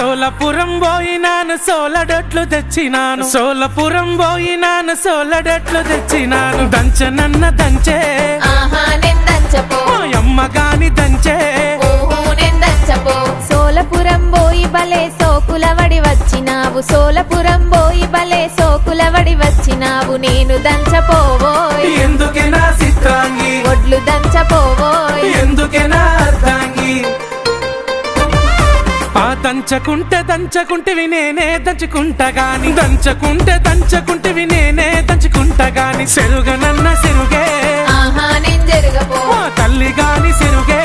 సోలపురం పోయినాను సోలడట్లు తెచ్చినాను. సోలపురం పోయినాను సోలడట్లు తెచ్చినాను. దంచనన్న దంచే. అమ్మ గాని దంచే. సోలపురం బోయి బలే సోకులవడి వచ్చినావు. సోలపురం బోయి బలే సోకులవడి వచ్చినావు. నేను దంచపోవోయ్ దంచకుంటే దంచకుంటివి నేనే దంచుకుంటా గాని. దంచకుంటే దంచకుంటివి నేనే దంచుకుంటా గాని. సెరుగనన్న సెరుగే. మా తల్లి గాని సెరుగే.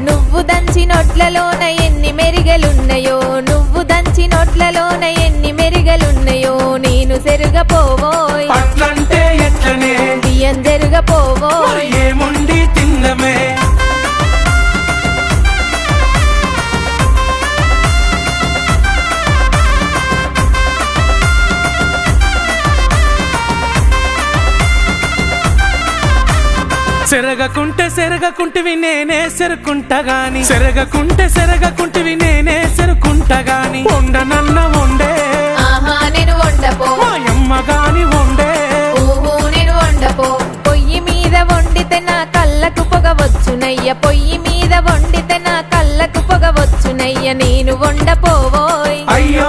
నువ్వు దంచి నోట్లలోన ఎన్ని మెరిగలున్నాయో. నువ్వు దంచి నోట్లలోన ఎన్ని మెరిగలున్నాయో. నేను సెరుగపోవోయ్ అట్లంటే ఎట్లనే? బియ్యం జరుగపోవోయ్ మరి సెరగకుంటే సెరగకుంటివి నేనే సెరుకుంటా గాని. సెరగకుంటే సెరగకుంటివి నేనే సెరుకుంటా గాని. వండనన్న వండే ఆహా నేను వండపో. మా అమ్మ గాని వండే నేను వండపో. పొయ్యి మీద వండితే నా కళ్ళకు పొగ వచ్చునయ్య. పొయ్యి మీద వండితే నా కళ్ళకు పొగ వచ్చునయ్య. నేను వండపోవోయ్. అయ్యో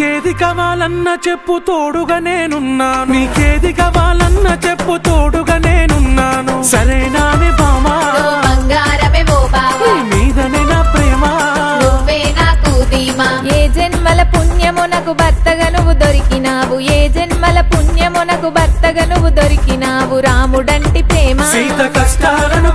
నీకేది కావాలన్న చెప్పు తోడుగా నేనున్నాను. నీకేది కావాలన్న చెప్పు తోడుగా నేనున్నాను. సరేనానే బామా మీదనే నా ప్రేమ. ఏ జన్మల పుణ్యము నాకు భర్తగా నువ్వు దొరికినావు. ఏ జన్మల పుణ్యము నాకు భర్తగా నువ్వు దొరికినావు. రాముడంటి ప్రేమ. సీత కష్టాలను